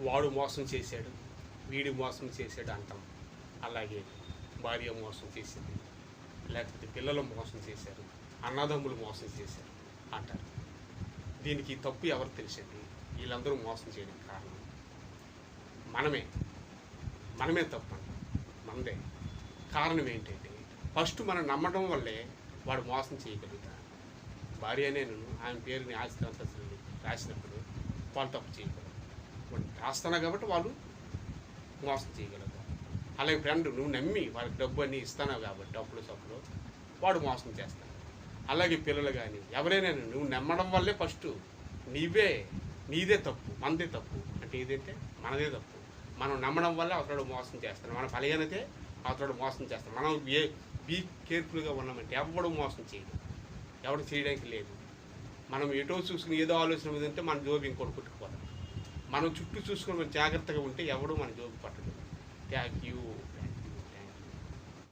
వాడు మోసం చేశాడు వీడి మోసం చేశాడు అంటాం. అలాగే భార్య మోసం చేసింది లేకపోతే పిల్లలు మోసం చేశారు అన్నదమ్ములు మోసం చేశారు అంటారు. దీనికి తప్పు ఎవరు తెలిసింది? వీళ్ళందరూ మోసం చేయడానికి కారణం మనమే. మనమే తప్పు అంటాం మనదే. కారణం ఏంటంటే ఫస్ట్ మనం నమ్మడం వల్లే వాడు మోసం చేయగలుగుతాడు. భార్య నేను ఆమె పేరుని ఆస్తి రాసినప్పుడు వాళ్ళు తప్పు చేయగలరు రాస్తున్నా కాబట్టి వాళ్ళు మోసం చేయగలుగుతారు అలాగే ఫ్రెండ్ నువ్వు నమ్మి వాళ్ళకి డబ్బు అన్నీ ఇస్తున్నావు కాబట్టి డబ్బులు సబ్బులు వాడు మోసం చేస్తాడు. అలాగే పిల్లలు కానీ ఎవరైనా నువ్వు నమ్మడం వల్లే ఫస్ట్ నీవే నీదే తప్పు మనదే తప్పు. అంటే ఏదైతే మనదే తప్పు. మనం నమ్మడం వల్ల అతడు మోసం చేస్తాడు. మన బలహీనతే అతడు మోసం చేస్తాడు. మనం ఏ బీ కేర్ఫుల్గా ఉన్నామంటే ఎవడు మోసం చేయడు. ఎవడు చేయడానికి లేదు. మనం ఎటో చూసుకుని ఏదో ఆలోచన ఉందంటే మన జోబు ఇంకోటి కొట్టుకుపోతాం మనం చుట్టూ చూసుకొని మనం జాగ్రత్తగా ఉంటే ఎవడు మన జోబు పట్టడు. Thank you